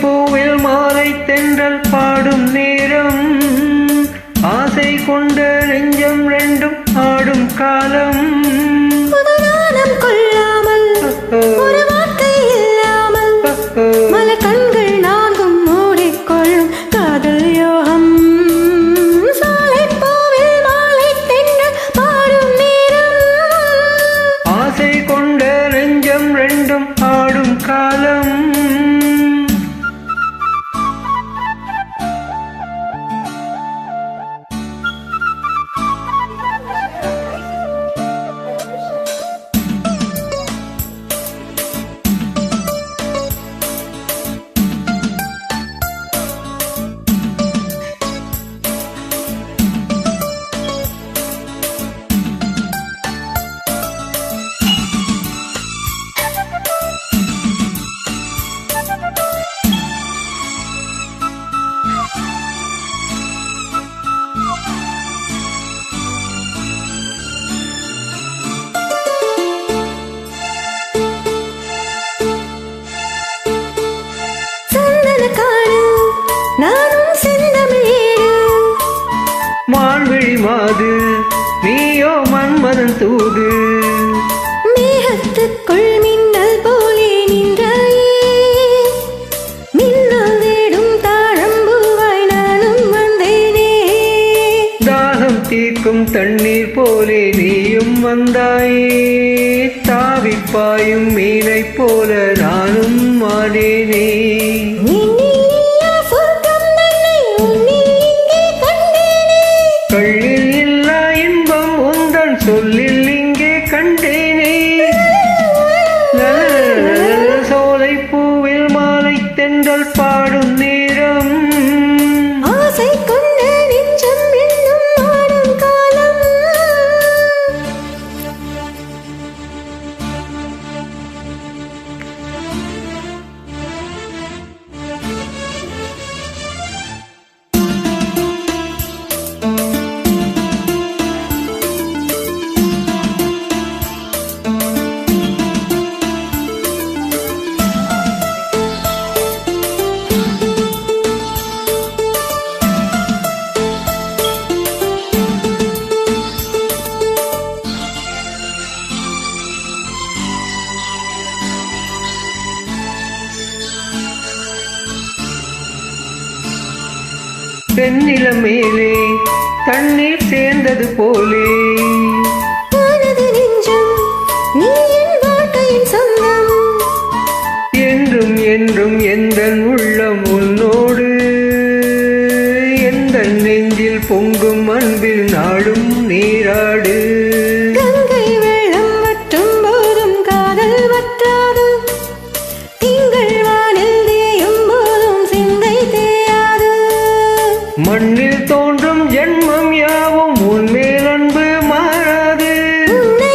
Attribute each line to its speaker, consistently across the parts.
Speaker 1: பூவில் மாலை தென்றல் பாடும் நேரம் ஆசை கொண்ட நெஞ்சம் ரெண்டும் ஆடும் காலம்.
Speaker 2: நானும் செந்தமிழேடு
Speaker 1: மான்விழி மாது நீயோ மன்மதன் தூது.
Speaker 2: மேகத்துக்குள் மின்னல் போலே நின்றாயே. மின்னல் தேடும் தாழம்பூவாய் நானும் வந்தேனே.
Speaker 1: தாகம் தீர்க்கும் தண்ணீர் போலே நீயும் வந்தாயே. தாவிப்பாயும் மீனைப் போல நானும் மாடேனே தென்றல் பாடும்
Speaker 2: நீ.
Speaker 1: பெண்ணில மேலே தண்ணீர் சேர்ந்தது போலே. என்றும் என்றும் எந்த உள்ளம் உன்னோடு எந்த நெஞ்சில் பொங்கும் அன்பில் மண்ணில் தோன்றும் ஜென்மம் யாவும் உன்மேல் அன்பு மாறாது.
Speaker 2: உன்னை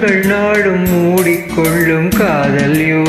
Speaker 1: கண்கள் நாடும் மூடிக்கொள்ளும் காதல் யோ.